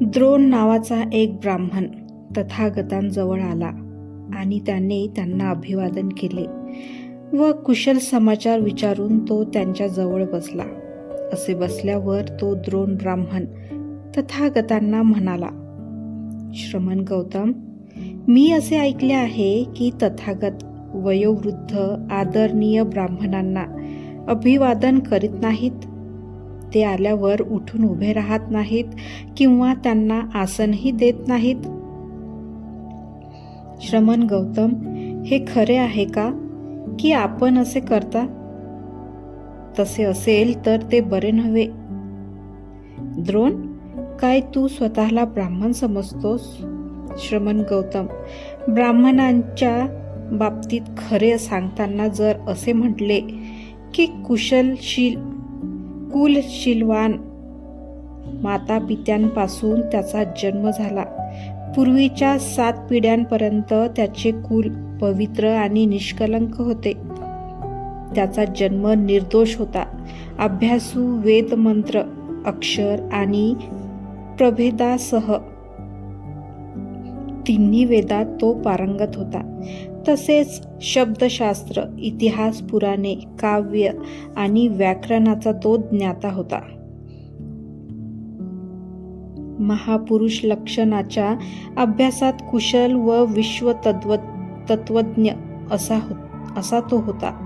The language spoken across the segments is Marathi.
द्रोण नावाचा एक ब्राह्मण तथागतांजवळ आला आणि त्याने त्यांना अभिवादन केले व कुशल समाचार विचारून तो त्यांच्या जवळ बसला. असे बसल्यावर तो द्रोण ब्राह्मण तथागतांना म्हणाला श्रमण गौतम मी असे ऐकले आहे की तथागत वयोवृद्ध आदरणीय ब्राह्मणांना अभिवादन करीत नाहीत. ते आल्यावर उठून उभे राहत नाहीत किंवा त्यांना आसनही देत नाहीत. श्रमण गौतम हे खरे आहे का? की आपण असे करता? तसे असेल तर ते बरे नव्हे. द्रोण काय तू स्वतःला ब्राह्मण समजतोस? श्रमण गौतम ब्राह्मणांच्या बाबतीत खरे सांगताना जर असे म्हटले की कुशलशील कुलशीलवान माता पित्यांपासून त्याचा जन्म झाला. पूर्वीच्या सात पिढ्यांपर्यंत त्याचे कुल पवित्र आणि निष्कलंक होते. त्याचा जन्म निर्दोष होता. अभ्यासू वेद मंत्र अक्षर आणि प्रभेदासह तिन्ही वेदात तो पारंगत होता. तसेच शब्दशास्त्र इतिहास पुराणे काव्य आणि व्याकरणाचा तो ज्ञाता होता. महापुरुष लक्षणाच्या अभ्यासात कुशल व विश्व तत्व तत्वज्ञ असा हो असा तो होता.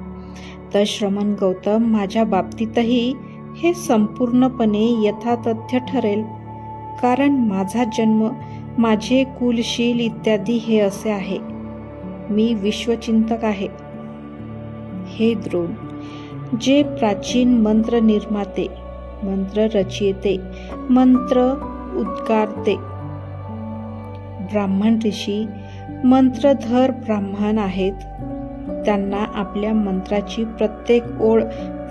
तर श्रमण गौतम माझ्या बाबतीतही हे संपूर्णपणे यथातथ्य ठरेल. कारण माझा जन्म माझे कुलशील इत्यादी हे असे आहे. मी विश्वचिंतक आहे. हे द्रोण जे प्राचीन मंत्र निर्माते मंत्र रचयिते मंत्र उद्गारते. ब्राह्मण ऋषी मंत्रधर ब्राह्मण आहेत. त्यांना आपल्या मंत्राची प्रत्येक ओळ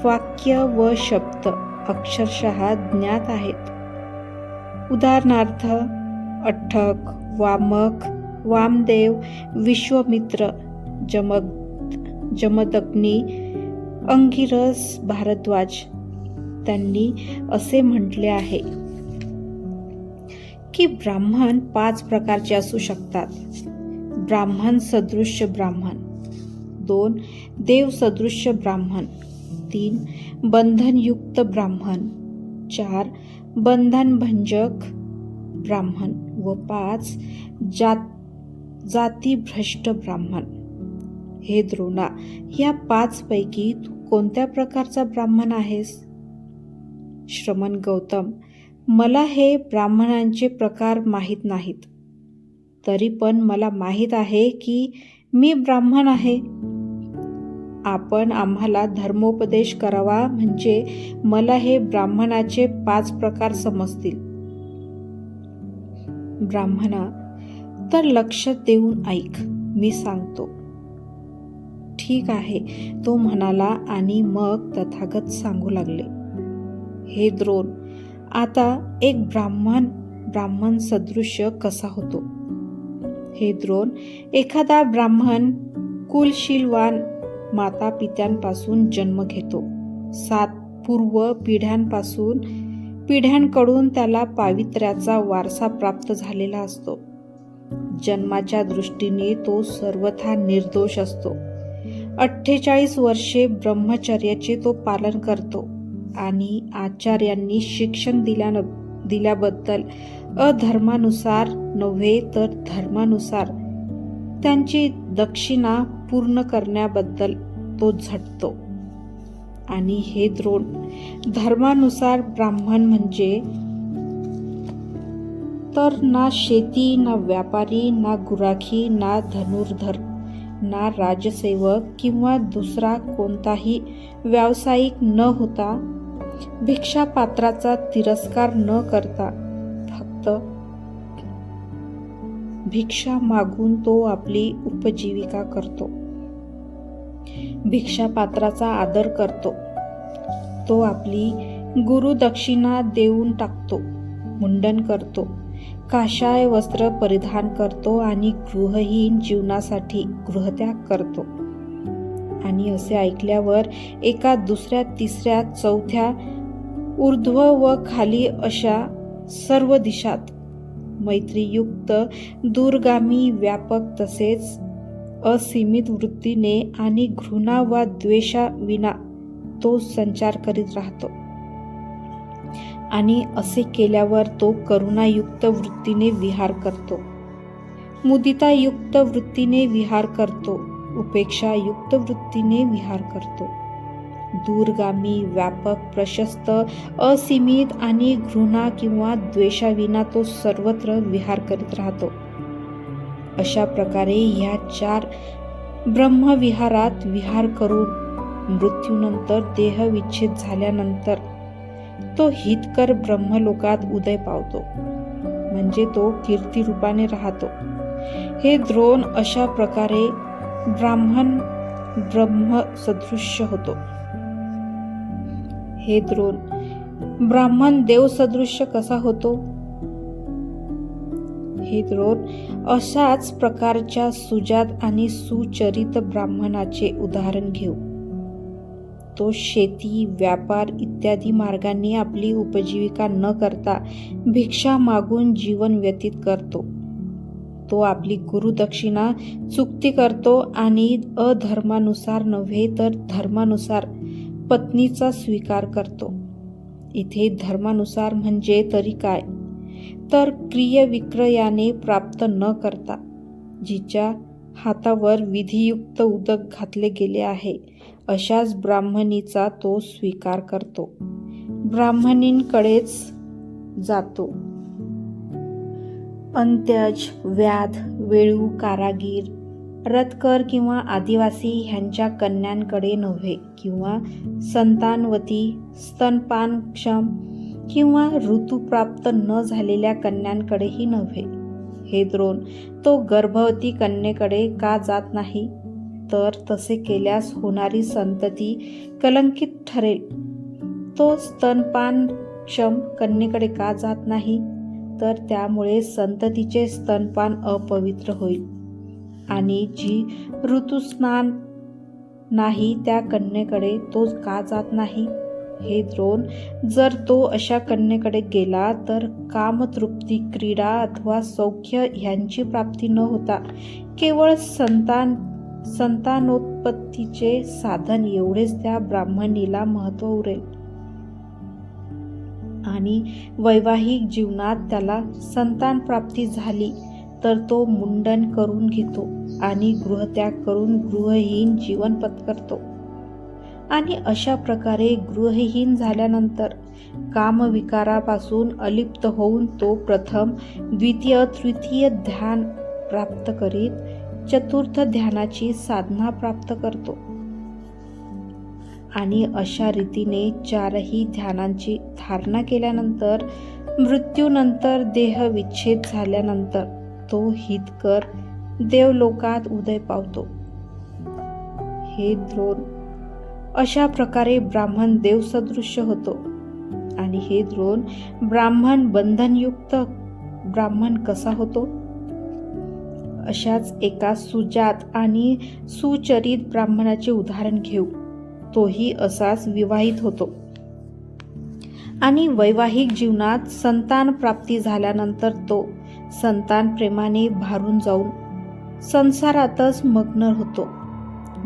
वाक्य व शब्द अक्षरशः ज्ञात आहेत. उदाहरणार्थ अठ्ठक वामक वामदेव विश्वमित्र जमग जमदग्नी अंगिरस भारद्वाज त्यांनी असे म्हटले आहे की ब्राह्मण पाच प्रकारचे असू शकतात. ब्राह्मण सदृश्य ब्राह्मण दोन देव सदृश्य ब्राह्मण तीन बंधनयुक्त ब्राह्मण चार बंधनभंजक ब्राह्मण व पाच जात जातीभ्रष्ट ब्राह्मण. हे द्रोणा या पाच पैकी तू कोणत्या प्रकारचा ब्राह्मण आहेस? श्रमण गौतम मला हे ब्राह्मणांचे प्रकार माहीत नाहीत. तरी पण मला माहीत आहे की मी ब्राह्मण आहे. आपण आम्हाला धर्मोपदेश करावा म्हणजे मला हे ब्राह्मणाचे पाच प्रकार समजतील. ब्राह्मणा तर लक्ष देऊन ऐक मी सांगतो. ठीक आहे तो म्हणाला आणि मग तथागत सांगू लागले. हे द्रोण आता एक ब्राह्मण ब्राह्मण सदृश्य कसा होतो? हे द्रोण एखादा ब्राह्मण कुलशीलवान माता पित्यांपासून जन्म घेतो. सात पूर्व पिढ्यांपासून पिढ्यांकडून त्याला पावित्र्याचा वारसा प्राप्त झालेला असतो. जन्माच्या दृष्टीने तो सर्वथा निर्दोष असतो. अठ्ठेचाळीस वर्षे ब्रह्मचर्याचे तो पालन करतो आणि आचार्यांनी शिक्षण दिल्या दिल्याबद्दल अधर्मानुसार नव्हे तर धर्मानुसार त्यांची दक्षिणा पूर्ण करण्याबद्दल तो झटतो. आणि हे द्रोण धर्मानुसार ब्राह्मण म्हणजे तर ना शेती ना व्यापारी ना गुराखी ना धनुर्धर ना राजसेवक किंवा दुसरा कोणताही व्यावसायिक न होता भिक्षापात्राचा तिरस्कार न करता फक्त भिक्षा मागून तो आपली उपजीविका करतो. भिक्षापात्राचा आदर करतो. तो आपली गुरुदक्षिणा देऊन टाकतो मुंडन करतो. काशाय वस्त्र परिधान करतो आणि गृहहीन जीवनासाठी गृहत्याग करतो. आणि असे ऐकल्यावर एका दुसऱ्या तिसऱ्या चौथ्या ऊर्ध्व व खाली अशा सर्व दिशात मैत्रीयुक्त दूरगामी व्यापक तसेच असीमित वृत्तीने आणि घृणा वा द्वेषाविना तो संचार करीत राहतो. आणि असे केल्यावर तो करुणायुक्त वृत्तीने विहार करतो. मुदितायुक्त वृत्तीने विहार करतो. उपेक्षायुक्त वृत्तीने विहार करतो. दूरगामी व्यापक प्रशस्त असीमित आणि घृणा किंवा द्वेषाविना तो सर्वत्र विहार करीत राहतो. अशा प्रकारे ह्या चार ब्रह्मविहारात विहार करून मृत्यूनंतर देहविच्छेद झाल्यानंतर तो हितकर ब्रह्मलोकात उदय पावतो. म्हणजे तो कीर्तिरूपाने राहतो. हे द्रोण अशा प्रकारे ब्राह्मण ब्रह्म सदृश्य होतो. हे द्रोण ब्राह्मण देव सदृश्य कसा होतो? हे द्रोण अशाच प्रकारच्या सुजात आणि सुचरित ब्राह्मणाचे उदाहरण घेऊ. तो शेती व्यापार इत्यादी मार्गांनी आपली उपजीविका न करता भिक्षा मागून जीवन व्यतीत करतो. तो आपली गुरुदक्षिणा चुकती करतो आणि अधर्मानुसार नव्हे तर धर्मानुसार पत्नीचा स्वीकार करतो. इथे धर्मानुसार म्हणजे तरी काय? तर क्रियविक्रयाने प्राप्त न करता जिच्या हातावर विधियुक्त उदक घातले गेले आहे अशाच ब्राह्मणीचा तो स्वीकार करतो. ब्राह्मणींकडेच जातो. अंत्यज व्याध वेळू कारागीर रथकर किंवा आदिवासी ह्यांच्या कन्यांकडे नव्हे किंवा संतानवती स्तनपानक्षम किंवा ऋतुप्राप्त न झालेल्या कन्यांकडेही नव्हे. हे द्रोण तो गर्भवती कन्येकडे का जात नाही? तर तसे केल्यास होणारी संतती कलंकित ठरेल. तो स्तनपान क्षम कन्येकडे का जात नाही? तर त्यामुळे संततीचे स्तनपान अपवित्र होईल. आणि जी ऋतुस्नान नाही त्या कन्येकडे तो का जात नाही? हे द्रोण जर तो अशा कन्येकडे गेला तर कामतृप्ती क्रीडा अथवा सौख्य ह्यांची प्राप्ती न होता केवळ संतान संतानोत्पत्तीचे साधन एवढेच त्या ब्राह्मणीला महत्त्व उरेल. आणि वैवाहिक जीवनात त्याला संतान प्राप्ती झाली तर तो मुंडन करून घेतो आणि गृहत्याग करून गृहहीन जीवन पत्करतो. आणि अशा प्रकारे गृहहीन झाल्यानंतर कामविकारापासून अलिप्त होऊन तो प्रथम द्वितीय तृतीय ध्यान प्राप्त करीत चतुर्थ ध्यानाची साधना प्राप्त करतो. आणि अशा रीतीने चारही ध्यानांची धारणा केल्यानंतर मृत्यूनंतर देह विच्छेद झाल्यानंतर तो हितकर देवलोकात उदय पावतो. हे द्रोण अशा प्रकारे ब्राह्मण देवसदृश्य होतो. आणि हे द्रोण ब्राह्मण बंधनयुक्त ब्राह्मण कसा होतो? अशाच एका सुजात आणि सुचरित ब्राह्मणाचे उदाहरण घेऊ. तोही असाच विवाहित होतो. आणि वैवाहिक जीवनात संतान प्राप्ती झाल्यानंतर तो संतान प्रेमाने भारून जाऊन संसारातच मग्न होतो.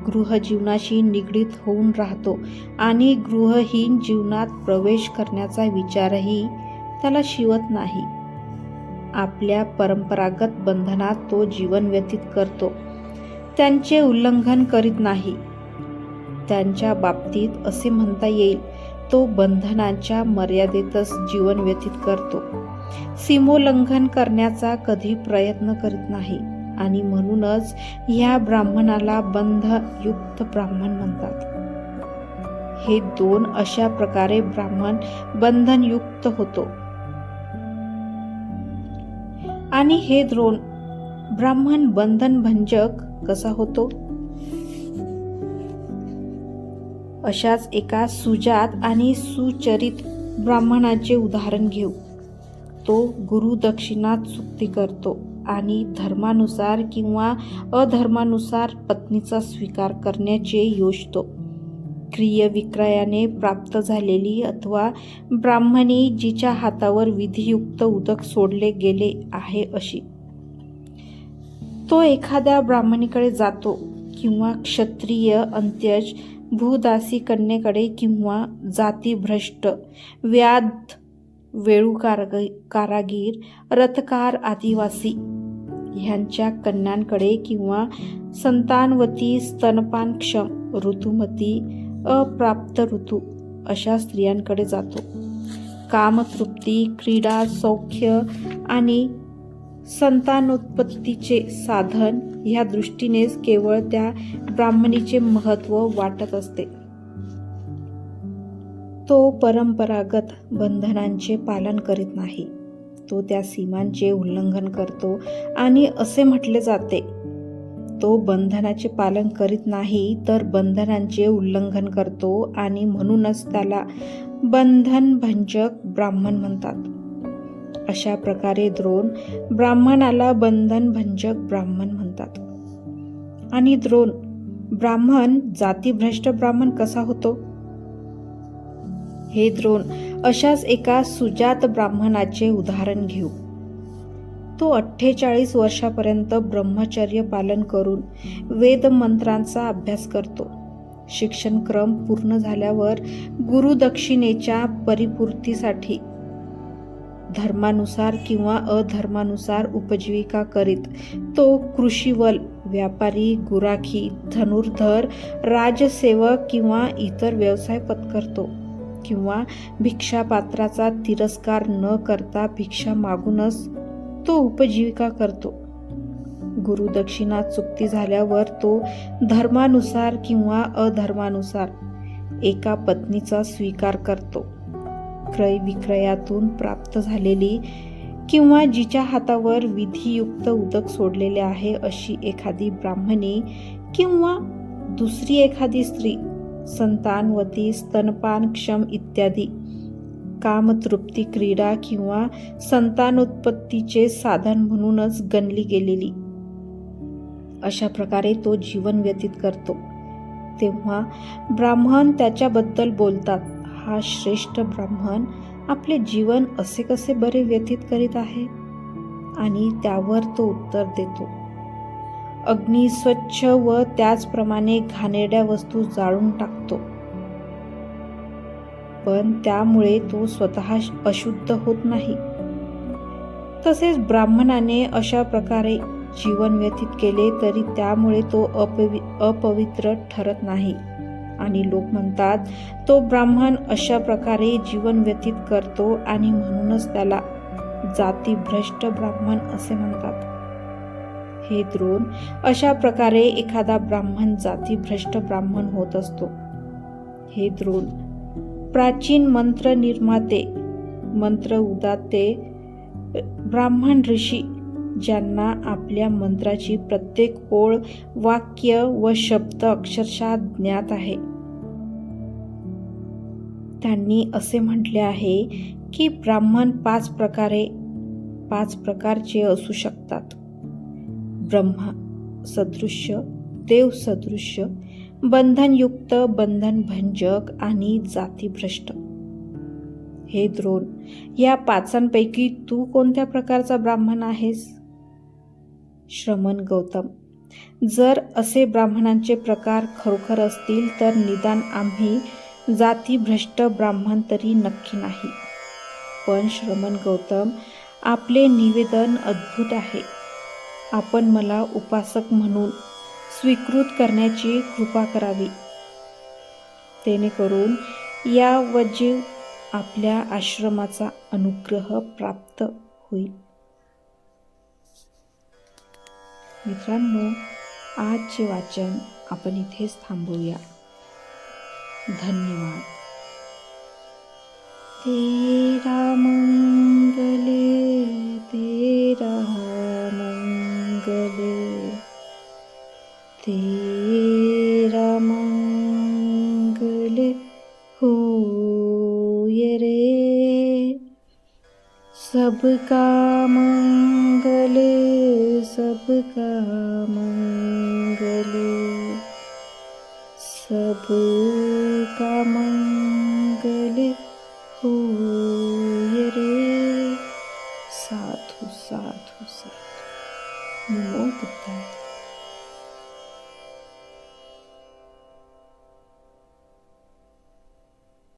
गृहजीवनाशी निगडीत होऊन राहतो आणि गृहहीन जीवनात प्रवेश करण्याचा विचारही त्याला शिवत नाही. आपल्या परंपरागत बंधनात तो जीवन व्यतीत करतो. त्यांचे उल्लंघन करीत नाही. त्यांच्या बाबतीत असे म्हणता येईल तो बंधनाच्या मर्यादेतच जीवन व्यतीत करतो. सीमोल्लंघन करण्याचा कधी प्रयत्न करीत नाही आणि म्हणूनच ह्या ब्राह्मणाला बंधयुक्त ब्राह्मण म्हणतात. हे दोन अशा प्रकारे ब्राह्मण बंधनयुक्त होतो. आणि हे द्रोण ब्राह्मण बंधन भंजक कसा होतो? अशाच एका सुजात आणि सुचरित ब्राह्मणाचे उदाहरण घेऊ. तो गुरु दक्षिणात चुक्ती करतो आणि धर्मानुसार किंवा अधर्मानुसार पत्नीचा स्वीकार करण्याचे योजतो. क्रिय विक्रयाने प्राप्त झालेली अथवा ब्राह्मणी जिच्या हातावर विधियुक्त उदक सोडले गेले आहे अशी. तो एखाद्या ब्राह्मणीकडे जातो किंवा क्षत्रिय अंत्यज भूदासी कन्येकडे किंवा जातीभ्रष्ट व्याध वेळू कारागीर रथकार आदिवासी ह्यांच्या कन्यांकडे किंवा संतानवती स्तनपानक्षम ऋतुमती अप्राप्त ऋतू अशा स्त्रियांकडे जातो. कामतृप्ती क्रीडा सौख्य आणि संतानोत्पत्तीचे साधन ह्या दृष्टीनेच केवळ त्या ब्राह्मणीचे महत्त्व वाटत असते. तो परंपरागत बंधनांचे पालन करीत नाही. तो त्या सीमांचे उल्लंघन करतो आणि असे म्हटले जाते तो बंधनाचे पालन करीत नाही तर बंधनांचे उल्लंघन करतो आणि म्हणूनच त्याला बंधन भंजक ब्राह्मण म्हणतात. अशा प्रकारे द्रोण ब्राह्मणाला बंधन भंजक ब्राह्मण म्हणतात. आणि द्रोण ब्राह्मण जातीभ्रष्ट ब्राह्मण कसा होतो? हे द्रोण अशाच एका सुजात ब्राह्मणाचे उदाहरण घेऊ. तो अठ्ठेचाळीस वर्षापर्यंत ब्रह्मचर्य पालन करून वेदमंत्रांचा अभ्यास करतो. शिक्षणक्रम पूर्ण झाल्यावर गुरुदक्षिणेच्या परिपूर्तीसाठी धर्मानुसार किंवा अधर्मानुसार उपजीविका करीत तो कृषीवल व्यापारी गुराखी धनुर्धर राजसेवक किंवा इतर व्यवसाय पत्करतो किंवा भिक्षापात्राचा तिरस्कार न करता भिक्षा मागूनच तो उपजीविका करतो. गुरुदक्षिणा चुक्ती झाल्यावर तो धर्मानुसार किंवा अधर्मानुसार एका पत्नीचा स्वीकार करतो. क्रय विक्रयातून प्राप्त झालेली किंवा जिच्या हातावर विधियुक्त उदक सोडलेले आहे अशी एखादी ब्राह्मणी किंवा दुसरी एखादी स्त्री संतानवती स्तनपानक्षम इत्यादी कामतृप्ती क्रीडा किंवा संतानोत्पत्तीचे साधन म्हणूनच गणली गेलेली. अशा प्रकारे तो जीवन व्यतीत करतो. तेव्हा ब्राह्मण त्याच्याबद्दल बोलतात. हा श्रेष्ठ ब्राह्मण आपले जीवन असे कसे बरे व्यतीत करीत आहे? आणि त्यावर तो उत्तर देतो. अग्नी स्वच्छ व त्याचप्रमाणे घाणेरड्या वस्तू जाळून टाकतो. पण त्यामुळे तो स्वतः अशुद्ध होत नाही. तसेच ब्राह्मणाने अशा प्रकारे जीवन व्यतीत केले तरी त्यामुळे तो अपवि अपवित्र ठरत नाही. आणि लोक म्हणतात तो ब्राह्मण अशा प्रकारे जीवन व्यतीत करतो आणि म्हणूनच त्याला जातीभ्रष्ट ब्राह्मण असे म्हणतात. हे द्रोण अशा प्रकारे एखादा ब्राह्मण जातीभ्रष्ट ब्राह्मण होत असतो. हे द्रोण प्राचीन मंत्र निर्माते मंत्र उदाते ब्राह्मण ऋषी ज्यांना आपल्या मंत्राची प्रत्येक ओळ वाक्य व शब्द अक्षरशः ज्ञात आहे. त्यांनी असे म्हटले आहे की ब्राह्मण पाच प्रकारे पाच प्रकारचे असू शकतात. ब्रह्मा सदृश्य देव सदृश्य बंधनयुक्त बंधनभंजक आणि जातीभ्रष्ट. हे द्रोण या पाचांपैकी तू कोणत्या प्रकारचा ब्राह्मण आहेस? श्रमण गौतम जर असे ब्राह्मणांचे प्रकार खरोखर असतील तर निदान आम्ही जातीभ्रष्ट ब्राह्मण तरी नक्की नाही. पण श्रमण गौतम आपले निवेदन अद्भुत आहे. आपण मला उपासक म्हणून स्वीकृत करण्याची कृपा करावी. जेणेकरून या वजीव आपल्या आश्रमाचा अनुग्रह प्राप्त होईल. मित्रांनो आजचे वाचन आपण इथेच थांबूया. धन्यवाद. तेरा मंगले तेरा सबका मङ्गल सबका कमङ्गले सबका सम